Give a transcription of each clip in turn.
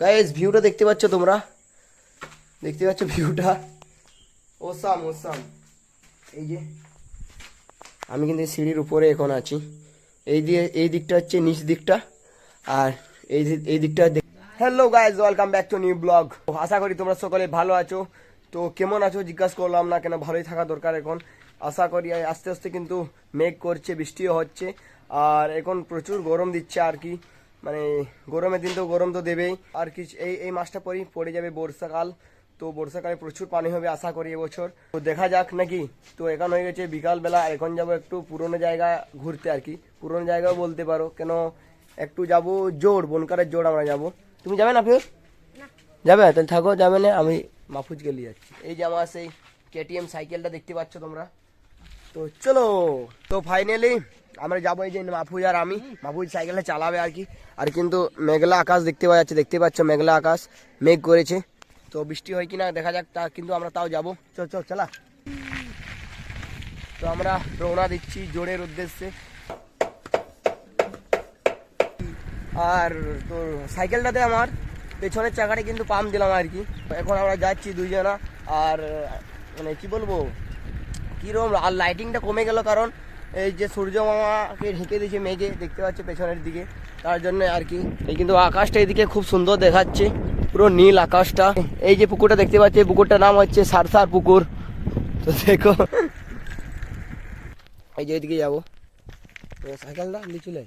Guys ভিউটা দেখতে পাচ্ছ তোমরা? দেখতে পাচ্ছ ভিউটা ওসাম ওসাম এই যে আমি কিন্তু সিঁড়ির উপরে এখন আছি। এই দিয়ে এই দিকটা হচ্ছে নিচ দিকটা আর এই এই দিকটা hello guys welcome back to new blog আশা করি তোমরা সকলে ভালো আছো। তো কেমন আছো জিজ্ঞাসা করলাম না কেন ভালোই থাকা দরকার এখন। আশা করি আস্তে আস্তে কিন্তু মেঘ করছে বৃষ্টিও হচ্ছে আর এখন প্রচুর গরম দিচ্ছে আর কি। মানে গরমের দিন তো গরম তো দেবেই। আর কি এই এই মাসটা পরেই পড়ে যাবে বর্ষাকাল। তো বর্ষাকালে প্রচুর পানি হবে আশা করি এবছর। তো দেখা যাক নাকি। তো এখন হয়ে গেছে বিকালবেলা এখন যাব একটু পুরনো জায়গা ঘুরতে আর কি। পুরনো জায়গাও বলতে পারো কেন একটু যাব জোর বনকারের জোর আমরা যাব। তুমি যাবে না ফির যাবে? তাহলে থাকো যাবে না আমি মাহফুজকে নিয়ে যাচ্ছি। এই যে আমার সেই কেটিএম সাইকেলটা দেখতে পাচ্ছ তোমরা। তো চলো তো ফাইনালি আমরা যাব এই যে মাহফুজ আর আমি। মাহফুজ সাইকেলটা চালাবে আর কি। আর কিন্তু মেঘলা আকাশ দেখতে পাওয়া যাচ্ছে, দেখতে পাচ্ছ মেঘলা আকাশ, মেঘ করেছে। তো বৃষ্টি হয় কিনা দেখা যাক, তা কিন্তু আমরা তাও যাব। চল চল, চালা। তো আমরা রওনা দিচ্ছি জোরের উদ্দেশ্যে। আর তোর সাইকেলটাতে আমার পেছনের চাকাটা কিন্তু পাম্প দিলাম আর কি। এখন আমরা যাচ্ছি দুইজনা। আর মানে কি বলব, কিরম আর লাইটিংটা কমে গেল কারণ এই যে সূর্য মামাকে ঢেকে দিয়েছে মেঘে, দেখতে পাচ্ছে পেছনের দিকে। তার জন্য আর কি। এই কিন্তু আকাশটা এদিকে খুব সুন্দর দেখাচ্ছে। পুরো নীল আকাশটা। এই যে পুকুরটা দেখতে পাচ্ছি পুকুরটার নাম হচ্ছে সারসার পুকুর। তো দেখো। এই যে এদিকে যাব। সাইকেলটা নিয়ে চলে।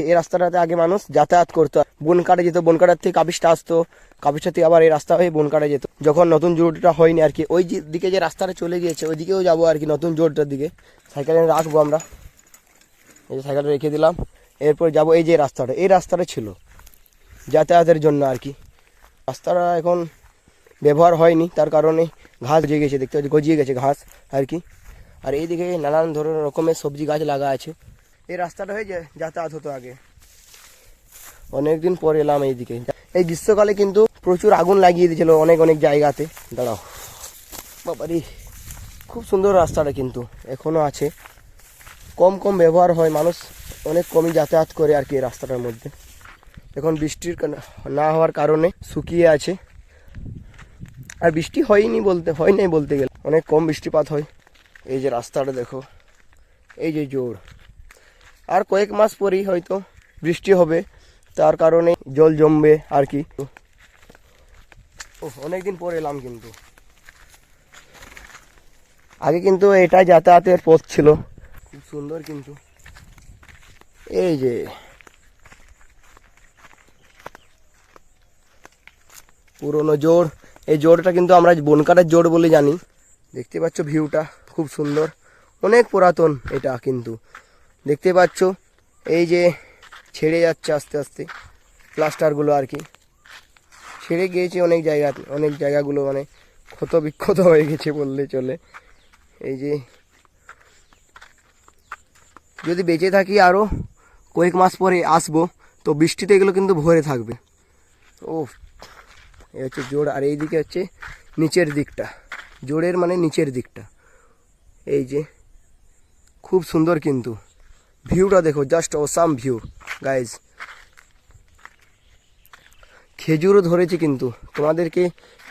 হুম। এই রাস্তাটাতে আগে মানুষ যাতায়াত করতো। বনকাটা যেত বনকাটার থেকে কাবিসটা আসতো। কাবিসটা থেকে আবার এই রাস্তা হয়ে বনকাটা যেত। যখন নতুন জোরটা হয়নি আর কি, ওই দিকে যে রাস্তাটা চলে গিয়েছে ওই দিকেও যাব আর কি নতুন জোরটার দিকে। সাইকেলে রাখব আমরা। এই যে সাইকেলটা রেখে দিলাম। এরপর যাব এই যে রাস্তাটা, এই রাস্তাটা ছিল যাতায়াতের জন্য আর কি। রাস্তাটা এখন ব্যবহার হয়নি, তার কারণে ঘাস গজিয়ে গেছে, দেখতে গজিয়ে গেছে ঘাস আর কি। আর এইদিকে নানান ধরনের রকমের সবজি গাছ লাগা আছে। এই রাস্তাটা হয়ে যায় যাতায়াত হতো আগে। অনেকদিন পরে এলাম এইদিকে। এই গ্রীষ্মকালে কিন্তু প্রচুর আগুন লাগিয়ে দিয়েছিল অনেক অনেক জায়গাতে। দাঁড়াও। বাবারি খুব সুন্দর রাস্তাটা কিন্তু এখনও আছে। কম কম ব্যবহার হয় মানুষ অনেক কমই যাতায়াত করে আর কি এই রাস্তাটার মধ্যে। এখন বৃষ্টির না হওয়ার কারণে শুকিয়ে আছে। আর বৃষ্টি হয়নি বলতে হয় নাই বলতে গেলে। অনেক কম বৃষ্টিপাত হয়। এই যে রাস্তাটা দেখো এই যে জোর। আর কয়েক মাস পরেই হয়তো বৃষ্টি হবে, তার কারণে জল জমবে আর কি। অনেকদিন পরে এলাম কিন্তু। আগে কিন্তু এটা যাতায়াতের পথ ছিল, খুব সুন্দর কিন্তু। এই যে। পুরনো জোর, এই জোরটা কিন্তু আমরা বনকাটার জোর বলে জানি। দেখতে পাচ্ছ ভিউটা, খুব সুন্দর। অনেক পুরাতন এটা কিন্তু। দেখতে পাচ্ছ? এই যে ছেড়ে যাচ্ছে আস্তে আস্তে। প্লাস্টারগুলো আর কি। ছেড়ে গিয়েছে অনেক জায়গা, অনেক জায়গাগুলো মানে ক্ষত বিক্ষত হয়ে গেছে বললে চলে। এই যে যদি বেঁচে থাকি আরও কয়েক মাস পরে আসব, তো বৃষ্টিতে এগুলো কিন্তু ভরে থাকবে। ও এই হচ্ছে জোর আর এই দিকে হচ্ছে নিচের দিকটা। জোরের মানে নিচের দিকটা। এই যে, খুব সুন্দর কিন্তু। ভিউটা দেখো জাস্ট ওসাম ভিউ গাইজ খেজুরও ধরেছি কিন্তু, তোমাদেরকে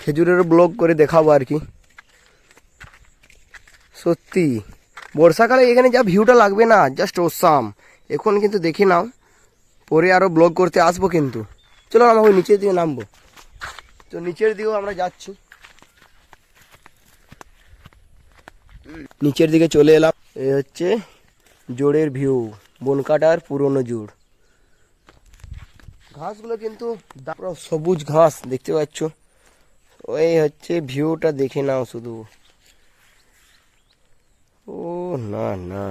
খেজুরেরও ব্লগ করে দেখাবো আর কি। সত্যি, বর্ষাকালে এখানে যা ভিউটা লাগবে না জাস্ট ওসাম এখন কিন্তু দেখে নাও, পরে আরও ব্লগ করতে আসব কিন্তু। চলো ওই নিচের দিকে নামবো। তো নিচের দিকেও আমরা যাচ্ছি। নিচের দিকে চলে এলাম এই হচ্ছে জোড়ের ভিউ, বনকাটার পুরনো জোড়। ঘাসগুলো কিন্তু সবুজ ঘাস, দেখতে পাচ্ছ? ওই হচ্ছে ভিউটা দেখে নাও শুধু। ও, না না।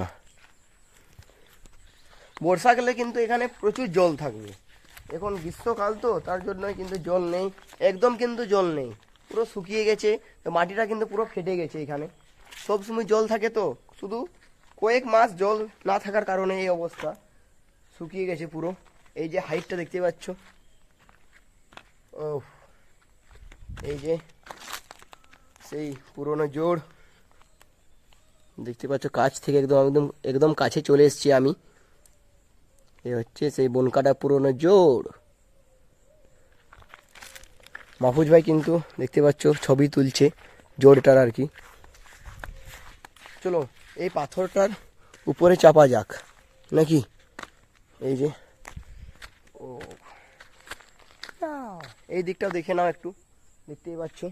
বর্ষাকালে কিন্তু এখানে প্রচুর জল থাকবে। এখন গ্রীষ্মকাল তো, তার জন্য কিন্তু জল নেই। একদম কিন্তু জল নেই। পুরো শুকিয়ে গেছে, মাটিটা কিন্তু পুরো ফেটে গেছে এখানে। সবসময় জল থাকে তো, শুধু কয়েক মাস জল না থাকার কারণে এই অবস্থা। শুকিয়ে গেছে পুরো। এই যে হাইটটা দেখতে পাচ্ছ। ও এই যে সেই পুরনো জোড়। দেখতে পাচ্ছ কাছ থেকে একদম একদম একদম কাছে চলে এসেছি আমি। এ হচ্ছে সেই বনকাটা পুরনো জোড়। মাহফুজ ভাই কিন্তু দেখতে পাচ্ছ ছবি তুলছে জোড়টার আর কি। চলো এই পাথরটার উপরে চাপা যাক, নাকি? এই যে। ও। এই দিকটাও দেখে নাও একটু। দেখতেই পাচ্ছ।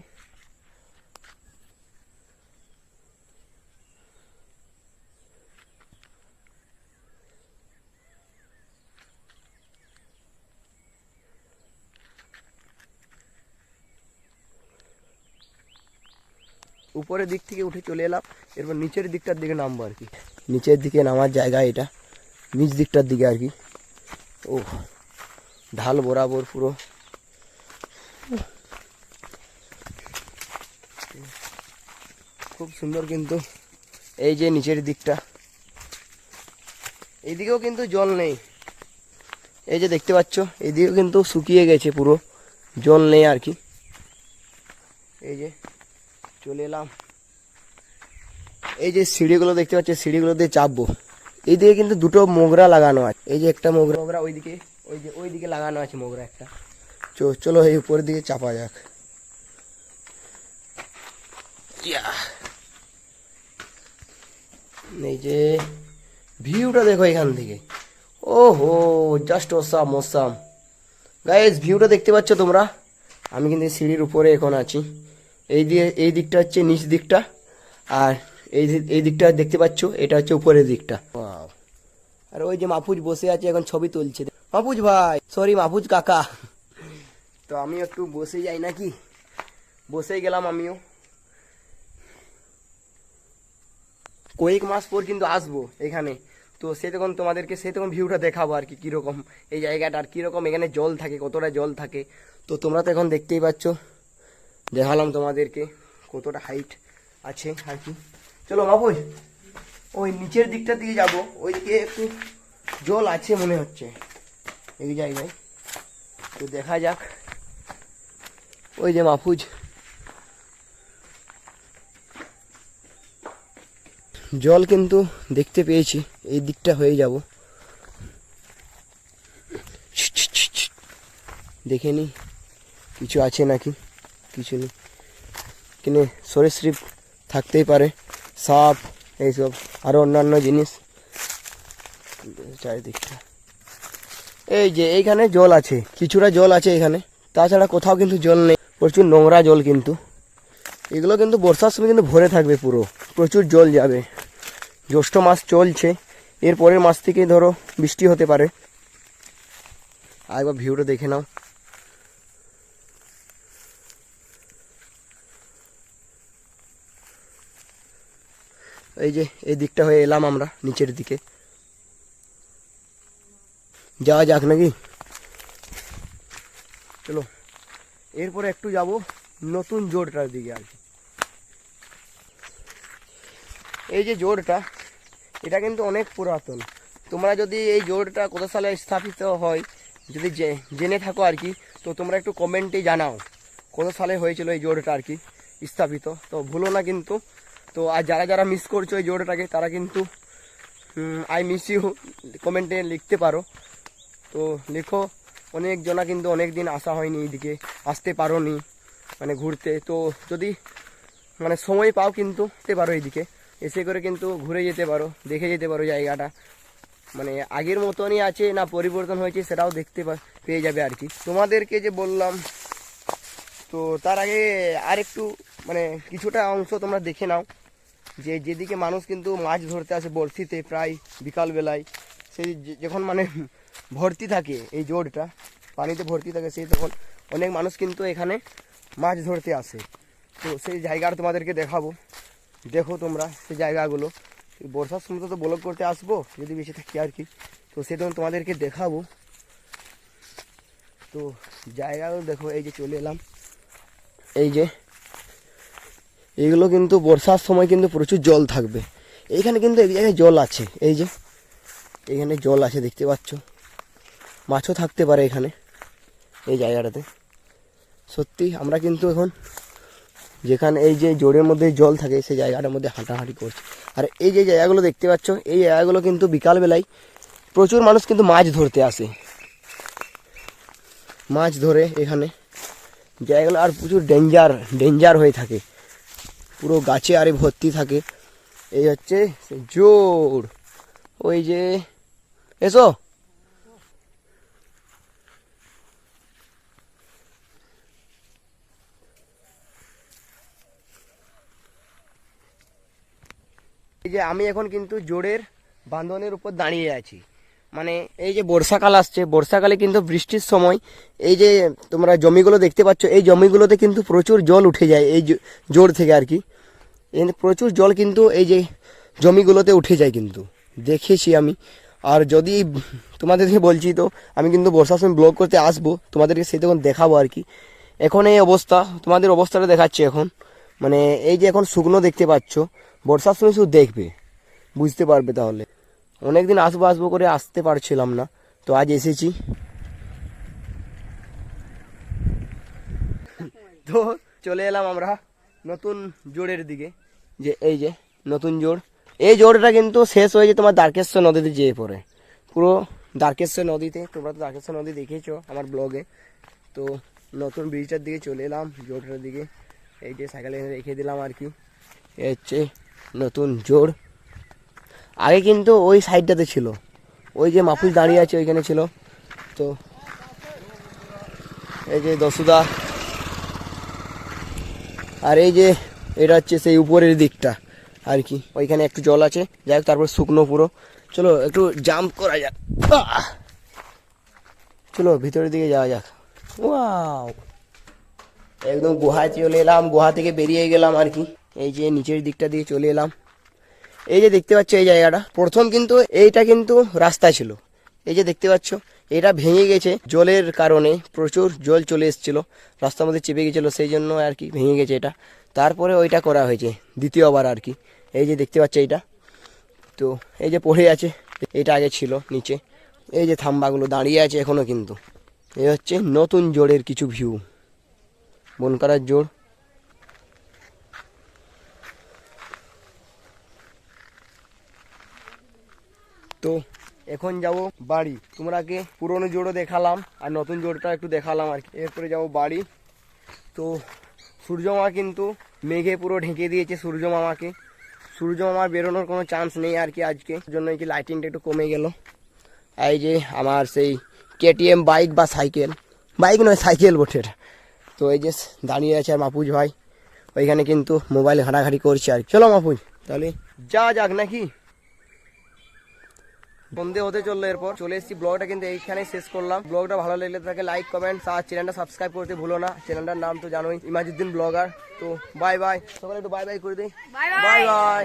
উপরের দিক থেকে উঠে চলে এলাম, এরপর নিচের দিকটার দিকে নামবো আর কি। নিচের দিকে নামার জায়গা এটা, নিচ দিকটার দিকে আর কি। ও ঢাল বরাবর পুরো। খুব সুন্দর কিন্তু এই যে নিচের দিকটা। এইদিকেও কিন্তু জল নেই। এই যে দেখতে পাচ্ছ, এইদিকেও কিন্তু শুকিয়ে গেছে পুরো। জল নেই আর কি। এই যে চলে এলাম। এই যে সিঁড়িগুলো দেখতে পাচ্ছি সিঁড়িগুলো দিয়ে চাপবো। এইদিকে কিন্তু দুটো মোগরা লাগানো আছে। এই যে একটা মোগরা মোগরা ওইদিকে, ওই যে ওইদিকে লাগানো আছে মোগরা একটা। চলো এই উপরের দিকে চাপা যাক। এই যে ভিউটা দেখো এখান থেকে। ওহো জাস্ট ওসাম ওসাম গাইজ ভিউটা দেখতে পাচ্ছ তোমরা? আমি কিন্তু সিঁড়ির উপরে এখন আছি। এই দিয়ে এই দিকটা হচ্ছে নিচ দিকটা আর এই এই দিকটা দেখতে পাচ্ছ এটা হচ্ছে উপরের দিকটা. আর ওই যে মাহফুজ বসে আছে এখন ছবি তুলছে। মাহফুজ ভাই সরি মাহফুজ কাকা। তো আমি একটু বসে যাই নাকি? বসেই গেলাম আমিও। কয়েক মাস পর কিন্তু আসব এখানে। তো সে তখন তোমাদেরকে সে তখন ভিউটা দেখাবো আর কি কীরকম এই জায়গাটা আর কীরকম এখানে জল থাকে কতটা জল থাকে। তো তোমরা তো এখন দেখতেই পাচ্ছ। দেখালাম তোমাদেরকে কতটা হাইট আছে আর কি। চলো মাপুজ ওই নিচের দিকটার দিকে যাব, ওইদিকে একটু জল আছে মনে হচ্ছে, এই জায়গায়। তো দেখা যাক, ওই যে মাহফুজ জল কিন্তু দেখতে পেয়েছি, এই দিকটা হয়ে যাব। দেখে নি, কিছু আছে নাকি? কিছু নেই। কিনে সরীসৃপ থাকতেই পারে, সাপ, এইসব আরও অন্যান্য জিনিস। চারিদিকটা। এই যে এইখানে জল আছে, কিছুটা জল আছে এখানে। তাছাড়া কোথাও কিন্তু জল নেই, প্রচুর নোংরা জল কিন্তু। এগুলো কিন্তু বর্ষার সময় কিন্তু ভরে থাকবে পুরো, প্রচুর জল যাবে। জ্যৈষ্ঠ মাস চলছে, এর পরের মাস থেকে ধরো বৃষ্টি হতে পারে। আর একবার ভিউটা দেখে নাও। এই যে, এই দিকটা হয়ে এলাম আমরা, নিচের দিকে। যাওয়া যাক নাকি? চলো, এরপরে একটু যাব নতুন জোরটার দিকে আর কি। এই যে জোরটা, এটা কিন্তু অনেক পুরাতন। তোমরা যদি এই জোরটা কত সালে স্থাপিত হয়, যদি জেনে থাকো আর কি, তো তোমরা একটু কমেন্টে জানাও কত সালে হয়েছিল এই জোরটা আর কি, স্থাপিত। তো ভুলো না কিন্তু তো আর যারা যারা মিস করছ এই জোরটাকে তারা কিন্তু আই মিস ইউ কমেন্টে লিখতে পারো। তো লেখো অনেক জনা কিন্তু অনেক দিন আসা হয়নি এইদিকে, আসতে পারো নি মানে ঘুরতে। তো যদি মানে সময় পাও কিন্তু আসতে পারো এইদিকে, এসে করে কিন্তু ঘুরে যেতে পারো, দেখে যেতে পারো জায়গাটা। মানে আগের মতনই আছে না পরিবর্তন হয়েছে সেটাও দেখতে পেয়ে যাবে আর কি। তোমাদেরকে যে বললাম, তো তার আগে আর একটু মানে কিছুটা অংশ তোমরা দেখে নাও। যে যেদিকে মানুষ কিন্তু মাছ ধরতে আসে বড়শিতে প্রায় বিকালবেলায়, সেই যখন মানে ভর্তি থাকে এই জোরটা পানিতে ভর্তি থাকে, সেই তখন অনেক মানুষ কিন্তু এখানে মাছ ধরতে আসে। তো সেই জায়গাটা তোমাদেরকে দেখাবো। দেখো তোমরা সেই জায়গাগুলো। বর্ষার সময় তো ব্লগ করতে আসব, যদি বেশি থাকি আর কি। তো সে তখন তোমাদেরকে দেখাবো। তো জায়গাগুলো দেখো, এই যে চলে এলাম। এই যে এইগুলো কিন্তু বর্ষার সময় কিন্তু প্রচুর জল থাকবে। এইখানে কিন্তু এক জায়গায় জল আছে, এই যে, এখানে জল আছে, দেখতে পাচ্ছ। মাছও থাকতে পারে এখানে, এই জায়গাটাতে। সত্যি, আমরা কিন্তু এখন যেখানে এই যে জোরের মধ্যে জল থাকে, সেই জায়গাটার মধ্যে হাঁটাহাঁটি করছে। আর এই যে জায়গাগুলো দেখতে পাচ্ছ, এই জায়গাগুলো কিন্তু বিকালবেলায় প্রচুর মানুষ কিন্তু মাছ ধরতে আসে। মাছ ধরে এখানে। জায়গাগুলো আর প্রচুর ডেঞ্জার ডেঞ্জার হয়ে থাকে। পুরো গাছে আরে ভর্তি থাকে। এই হচ্ছে জোর ওই যে, এসো। এই যে আমি এখন কিন্তু জোরের বাঁধনের উপর দাঁড়িয়ে আছি। মানে এই যে বর্ষাকাল আসছে, বর্ষাকালে কিন্তু বৃষ্টির সময় এই যে তোমরা জমিগুলো দেখতে পাচ্ছ, এই জমিগুলোতে কিন্তু প্রচুর জল উঠে যায় এই জোর থেকে আর কি। প্রচুর জল কিন্তু এই যে জমিগুলোতে উঠে যায় কিন্তু। দেখেছি আমি। আর যদি তোমাদেরকে বলছি তো, আমি কিন্তু বর্ষার সময় ব্লগ করতে আসব, তোমাদেরকে সেই তখন দেখাবো আর কি। এখন এই অবস্থা, তোমাদের অবস্থাটা দেখাচ্ছি এখন। মানে এই যে এখন শুকনো দেখতে পাচ্ছ বর্ষার সময় শুধু দেখবে, বুঝতে পারবে তাহলে। অনেকদিন আসব আসব করে আসতে পারছিলাম না, তো আজ এসেছি। তো চলে এলাম আমরা নতুন জোড়ের দিকে। যে এই যে নতুন জোড়। এই জোড়টা কিন্তু শেষ হয়েছে তোমার দ্বারকেশ্বর নদীতে যেয়ে পড়ে। পুরো দ্বারকেশ্বর নদীতে, তোমরা তো দ্বারকেশ্বর নদী দেখেছ আমার ব্লগে। তো নতুন ব্রিজটার দিকে চলে এলাম, জোড়টার দিকে। এই যে সাইকেলে রেখে দিলাম আর কি। এই হচ্ছে নতুন জোড়। আগে কিন্তু ওই সাইডটাতে ছিল। ওই যে মাপুল দাঁড়িয়ে আছে ওইখানে ছিল। তো এই যে দসুদা আর এই যে এটা হচ্ছে সেই উপরের দিকটা, আর কি। ওইখানে একটু জল আছে, যাই হোক, তারপর শুকনো পুরো। চলো, একটু জাম্প করা যাক! চলো, ভিতরের দিকে যাওয়া যাক। ওয়াও একদম গুহায় চলে এলাম, গুহা থেকে বেরিয়ে গেলাম, আর কি। এই যে নিচের দিকটা দিয়ে চলে এলাম। এই যে দেখতে পাচ্ছ এই জায়গাটা, প্রথম কিন্তু এইটা কিন্তু রাস্তা ছিল। এই যে দেখতে পাচ্ছ এটা ভেঙে গেছে জলের কারণে। প্রচুর জল চলে এসেছিল। রাস্তার মধ্যে চেপে গেছিল, সেই জন্য আর কি ভেঙে গেছে এটা। তারপরে ওইটা করা হয়েছে, দ্বিতীয়বার আর কি। এই যে দেখতে পাচ্ছ এইটা। তো এই যে পড়ে আছে, এটা আগে ছিল নিচে। এই যে থাম্বাগুলো দাঁড়িয়ে আছে এখনও কিন্তু। এই হচ্ছে নতুন জোরের কিছু ভিউ বন বনকারার জোর তো এখন যাব বাড়ি। তোমরাকে পুরনো জোড়ও দেখালাম, আর নতুন জোড়টা একটু দেখালাম আর কি। এরপরে যাব বাড়ি। তো সূর্য মামা কিন্তু মেঘে পুরো ঢেকে দিয়েছে সূর্য মামাকে। সূর্য মামার বেরোনোর কোনো চান্স নেই আর কি আজকে। জন্য কি লাইটিংটা একটু কমে গেল। এই যে আমার সেই কেটিএম বাইক বা সাইকেল বাইক নয় সাইকেল বটে। তো এই যে দাঁড়িয়ে আছে আর মাপুজ ভাই। ওইখানে কিন্তু মোবাইল ঘাটাঘাটি করছে আর। চলো মাপুজ, তাহলে যা যাক নাকি। সন্ধে হতে চলল এরপর। চলে এসেছি ব্লগটা কিন্তু এইখানে শেষ করলাম। ব্লগটা ভালো লাগলে তাকে লাইক কমেন্ট আর চ্যানেলটা সাবস্ক্রাইব করতে ভুলো না। চ্যানেলটার নাম তো জানোই ইমাজুদ্দিন ব্লগার। তো বাই বাই সকালে একটু বাই বাই করে দিই। Bye bye